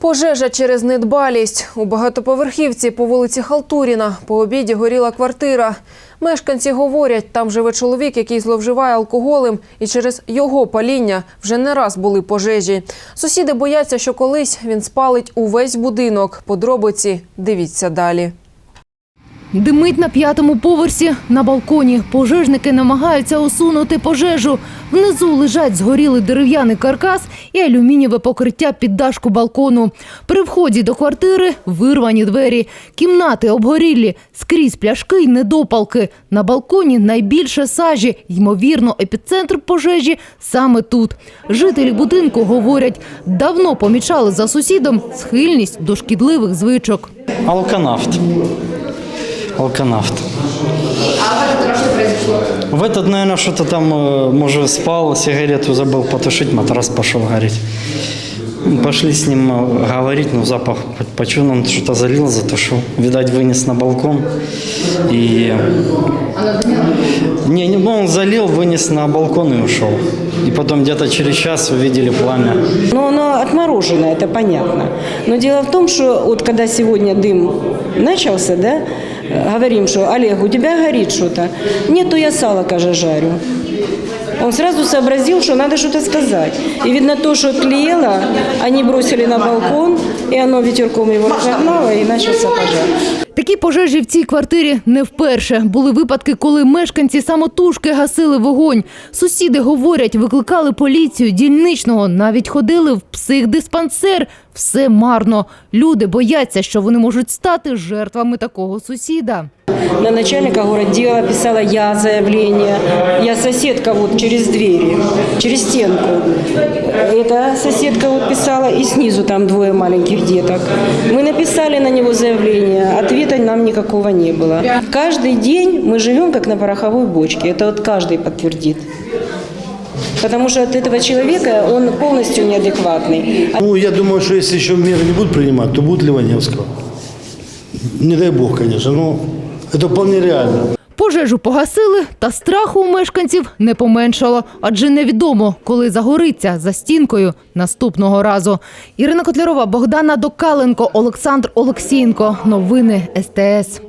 Пожежа через недбалість. У багатоповерхівці по вулиці Халтуріна по обіді горіла квартира. Мешканці говорять, там живе чоловік, який зловживає алкоголем, і через його паління вже не раз були пожежі. Сусіди бояться, що колись він спалить увесь будинок. Подробиці дивіться далі. Димить на п'ятому поверсі на балконі. Пожежники намагаються усунути пожежу. Внизу лежать згорілий дерев'яний каркас і алюмінієве покриття під дашку балкону. При вході до квартири вирвані двері. Кімнати обгорілі, скрізь пляшки й недопалки. На балконі найбільше сажі. Ймовірно, епіцентр пожежі саме тут. Жителі будинку говорять, давно помічали за сусідом схильність до шкідливих звичок. Алканавт. Алканавт. В этот, наверное, что-то там, э, может, спал, сигарету забыл потушить, матрас пошел гореть. Пошли с ним э, говорить, но запах по- почуял, он что-то залил, затушил. Видать, вынес на балкон. И... Не, не, ну, он залил, вынес на балкон и ушел. И потом где-то через час увидели пламя. Но оно отморожено, это понятно. Но дело в том, что вот когда сегодня дым начался, да, э, говорим, что Олег, у тебя горит что-то. Нет, то я сало, каже, жарю. Он сразу сообразил, что надо что-то сказать. И видно то, что тлело, они бросили на балкон, и оно ветерком его разогнало, и начался пожар. Такі пожежі в цій квартирі не вперше. Були випадки, коли мешканці самотужки гасили вогонь. Сусіди говорять, викликали поліцію, дільничного, навіть ходили в психдиспансер. Все марно. Люди бояться, що вони можуть стати жертвами такого сусіда. На начальника городдела писала я заявление. Я соседка вот через двери, через стенку. Эта соседка писала, и снизу там двое маленьких деток. Мы написали на него заявление, ответа нам никакого не было. Каждый день мы живем как на пороховой бочке. Это вот каждый подтвердит. Потому что от этого человека он полностью неадекватный. Ну, я думаю, что если еще меры не будут принимать, то будет Ливаневского. Не дай бог, конечно, но это вполне реально. Пожежу погасили, та страху у мешканців не поменшало, адже невідомо, коли загориться за стінкою наступного разу. Ірина Котлярова, Богдана Докаленко, Олександр Олексієнко. Новини СТС.